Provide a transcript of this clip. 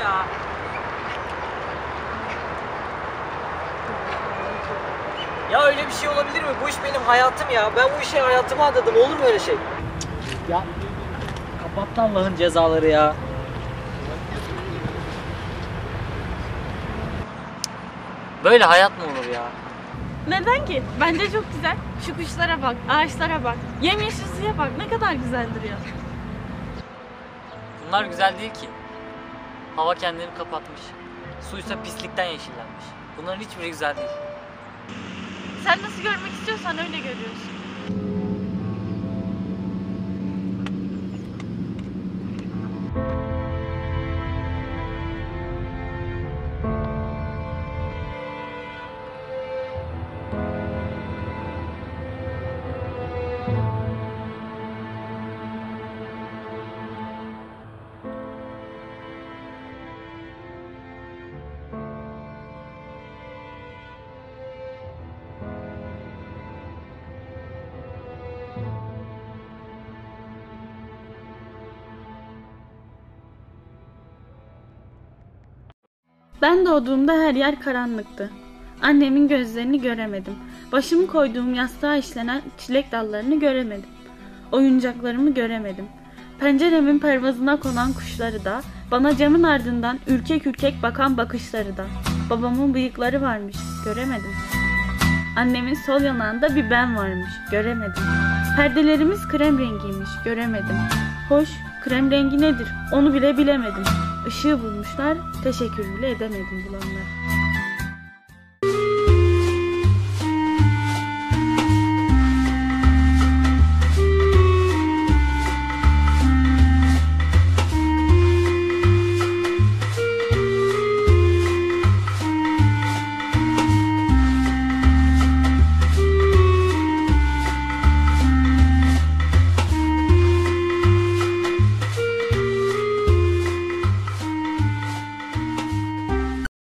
ya. Ya öyle bir şey olabilir mi? Bu iş benim hayatım ya. Ben bu işe hayatımı adadım. Olur mu öyle şey? Ya kapattı Allah'ın cezaları ya. Böyle hayat mı olur ya? Neden ki? Bence çok güzel. Şu kuşlara bak, ağaçlara bak. Yemyeşil suya bak. Ne kadar güzeldir ya. Bunlar güzel değil ki. Hava kendini kapatmış. Suysa pislikten yeşillenmiş. Bunların hiçbiri güzel değil. Sen nasıl görmek istiyorsan öyle görüyorsun. Ben doğduğumda her yer karanlıktı. Annemin gözlerini göremedim. Başımı koyduğum yastığa işlenen çilek dallarını göremedim. Oyuncaklarımı göremedim. Penceremin pervazına konan kuşları da, bana camın ardından ürkek ürkek bakan bakışları da. Babamın bıyıkları varmış, göremedim. Annemin sol yanağında bir ben varmış, göremedim. Perdelerimiz krem rengiymiş, göremedim. Hoş, krem rengi nedir? Onu bile bilemedim. Işığı bulmuşlar, teşekkür bile edemedim bulanlara.